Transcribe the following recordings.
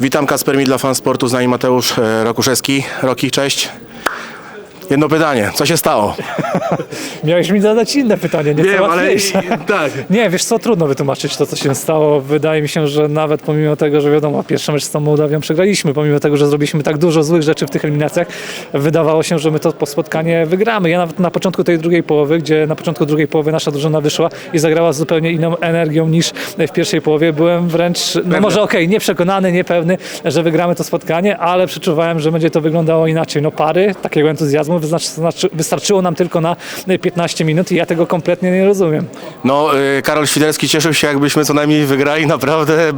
Witam Kasper Midla, fan sportu, z nami Mateusz e, Rokuszewski. Roki, cześć. Jedno pytanie, co się stało? Miałeś mi zadać inne pytanie, nie Wiem, ale tak. Nie, wiesz co, trudno wytłumaczyć to, co się stało. Wydaje mi się, że nawet pomimo tego, że wiadomo, pierwszy mecz z tą Mołdawią przegraliśmy, pomimo tego, że zrobiliśmy tak dużo złych rzeczy w tych eliminacjach, wydawało się, że my to po spotkanie wygramy. Ja nawet na początku tej drugiej połowy, gdzie na początku drugiej połowy nasza drużyna wyszła i zagrała z zupełnie inną energią niż w pierwszej połowie, byłem wręcz, no może okej, nieprzekonany, niepewny, że wygramy to spotkanie, ale przeczuwałem, że będzie to wyglądało inaczej. No pary takiego entuzjazmu znaczy, wystarczyło nam tylko na 15 minut i ja tego kompletnie nie rozumiem. No, y, Karol Świderski cieszył się, jakbyśmy co najmniej wygrali naprawdę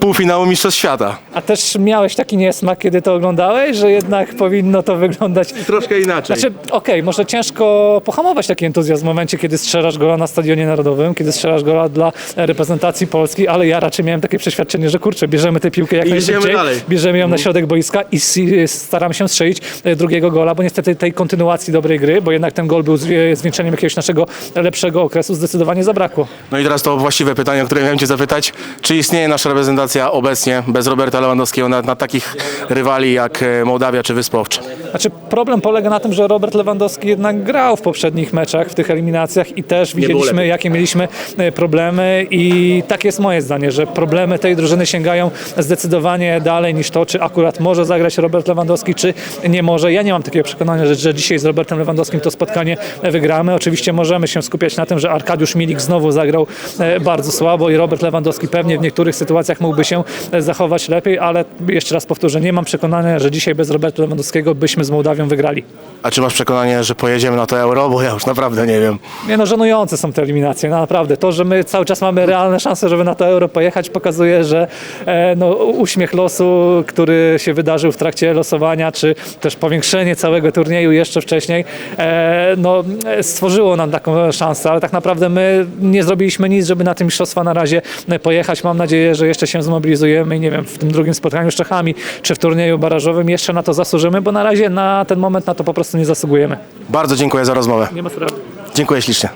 półfinału Mistrzostw Świata. A też miałeś taki niesmak, kiedy to oglądałeś, że jednak powinno to wyglądać. Troszkę inaczej. Znaczy, okej, może ciężko pohamować taki entuzjazm w momencie, kiedy strzelasz gola na stadionie narodowym, kiedy strzelasz gola dla reprezentacji Polski, ale ja raczej miałem takie przeświadczenie, że kurczę, bierzemy tę piłkę jak I najszybciej, dalej. bierzemy ją na środek boiska i staram się strzelić e, drugiego gola, bo niestety tej kontynuacji dobrej gry, bo jednak ten gol był zwie- zwieńczeniem jakiegoś naszego lepszego okresu, zdecydowanie zabrakło. No i teraz to właściwe pytanie, o które miałem Cię zapytać. Czy istnieje nasza reprezentacja obecnie, bez Roberta Lewandowskiego, na, na takich rywali jak e, Mołdawia czy Wyspy Owcze? Znaczy problem polega na tym, że Robert Lewandowski jednak grał w poprzednich meczach, w tych eliminacjach i też widzieliśmy, jakie mieliśmy e, problemy i tak jest moje zdanie, że problemy tej drużyny sięgają zdecydowanie dalej niż to, czy akurat może zagrać Robert Lewandowski, czy nie może. Ja nie mam takiego przekonania, że, że dzisiaj z Robertem Lewandowskim to spotkanie wygramy. Oczywiście możemy się skupiać na tym, że Arkadiusz Milik znowu zagrał e, bardzo słabo i Robert Lewandowski pewnie w niektórych sytuacjach mógłby się e, zachować lepiej, ale jeszcze raz powtórzę, nie mam przekonania, że dzisiaj bez Roberta Lewandowskiego byśmy z Mołdawią wygrali. A czy masz przekonanie, że pojedziemy na to euro? Bo ja już naprawdę nie wiem. Nie no, żenujące są te eliminacje, no, naprawdę. To, że my cały czas mamy realne szanse, żeby na to euro pojechać, pokazuje, że e, no, uśmiech losu, który się wydarzył w trakcie losowania, czy też powiększenie całego turnieju jeszcze wcześniej, e, no, e, stworzyło nam taką szansę, ale tak naprawdę my nie zrobiliśmy nic, żeby na te mistrzostwa na razie e, pojechać. Mam nadzieję, że jeszcze się zmobilizujemy i nie wiem, w tym drugim spotkaniu z Czechami, czy w turnieju barażowym jeszcze na to zasłużymy, bo na razie na ten moment na to po prostu nie zasługujemy. Bardzo dziękuję za rozmowę. Nie ma sprawy. Dziękuję ślicznie.